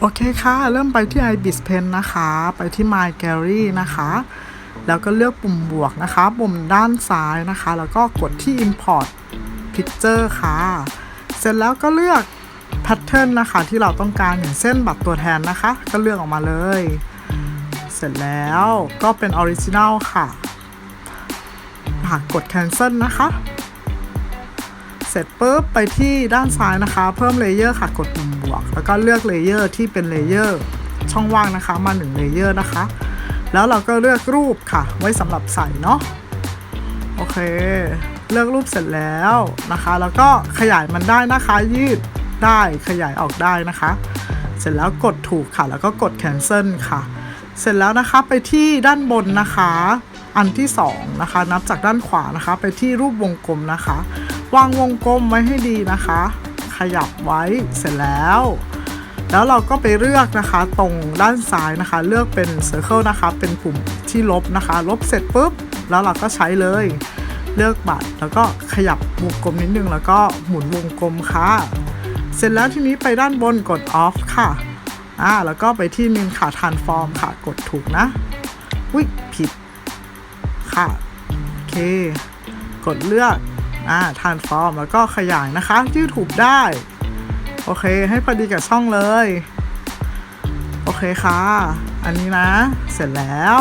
โอเคค่ะ เริ่มไปที่ ibis pen นะคะ ไปที่ my gallery นะคะ แล้วก็เลือกปุ่มบวกนะคะ ปุ่มด้านซ้ายนะคะ แล้วก็กดที่ import picture ค่ะ เสร็จแล้วก็เลือก pattern นะคะ ที่เราต้องการอย่างเส้นบัตรตัวแทนนะคะ ก็เลือกออกมาเลย เสร็จแล้วก็เป็น original ค่ะหากกด cancel นะคะ ร็จปุ๊บไปที่ด้านซ้ายนะคะ เพิ่มเลเยอร์ค่ะกดปุ่มบวก แล้วก็เลือกเลเยอร์ที่เป็นเลเยอร์ช่องว่างนะคะ มา1เลเยอร์นะคะ แล้วเราก็เลือกรูปค่ะ ไว้สำหรับใส่เนาะโอเค เลือกรูปเสร็จแล้วนะคะ แล้วก็ขยายมันได้นะคะ ยืดได้ขยายออกได้นะคะ เสร็จแล้วกดถูกค่ะ แล้วก็กด cancel ค่ะ เสร็จแล้วนะคะไปที่ด้านบนนะคะ อันที่2นะคะ นับจากด้านขวานะคะ ไปที่รูปวงกลมนะคะ วางวงกลมไว้ให้ดีนะคะ ขยับไว้เสร็จแล้ว แล้วเราก็ไปเลือกนะคะตรงด้านซ้ายนะคะ เลือกเป็น Circle นะคะ เป็นปุ่มที่ลบนะคะ ลบเสร็จปุ๊บ แล้วเราก็ใช้เลย เลือกบัตรแล้วก็ขยับวงกลมนิดนึงแล้วก็หมุนวงกลมค่ะ เสร็จแล้วทีนี้ไปด้านบนกด off ค่ะอ่าแล้วก็ไปที่นินค่ะ transform ค่ะ กดถูกนะวิผิด ค่ะ โอเค กดเลือก อ่า transform แล้วก็ขยายนะคะยืดถูกได้ โอเคให้พอดีกับช่องเลย โอเคค่ะ อันนี้นะ เสร็จแล้ว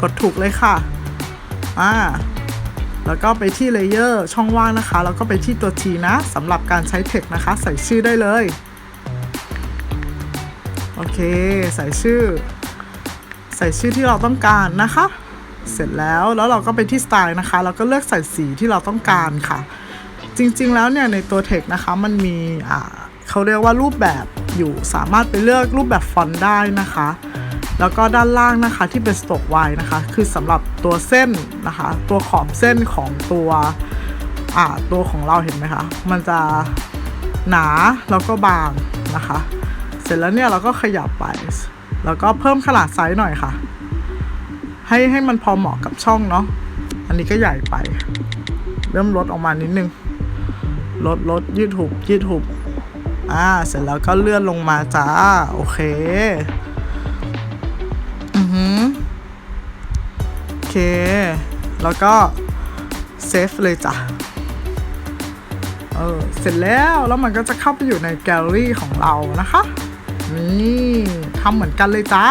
กดถูกเลยค่ะอ่าแล้วก็ไปที่เลเยอร์ช่องว่างนะคะ แล้วก็ไปที่ตัว T นะสำหรับการใช้เทคนะคะ ใส่ชื่อได้เลย โอเค ใส่ชื่อ ใส่ชื่อที่เราต้องการนะคะ เสร็จแล้วแล้วเราก็ไปที่สไตล์นะคะแล้วก็เลือกใส่สีที่เราต้องการค่ะ จริงๆแล้วเนี่ยในตัวเทคนะคะมันมีอ่าเขาเรียกว่ารูปแบบอยู่สามารถไปเลือกรูปแบบฟอนต์ได้นะคะ แล้วก็ด้านล่างนะคะที่เป็นสโตกไวนะคะ คือสำหรับตัวเส้นนะคะ ตัวขอบเส้นของตัวอ่าตัวของเราเห็นไหมคะ มันจะหนาแล้วก็บางนะคะ เสร็จแล้วเนี่ยเราก็ขยับไป แล้วก็เพิ่มขนาดไซส์หน่อยค่ะ ให้ให้มันพอเหมาะกับช่องเนาะอันนี้ก็ใหญ่ไป เริ่มลดออกมานิดนึงลดลดยืดหุบยืดหุบอ่าเสร็จแล้วก็เลื่อนลงมาจ้า โอเค อือหือโอเค แล้วก็เซฟเลยจ้ะเออเสร็จแล้วแล้วมันก็จะเข้าไปอยู่ในแกลเลอรี่ของเรานะคะ นี่ทำเหมือนกันเลยจ้า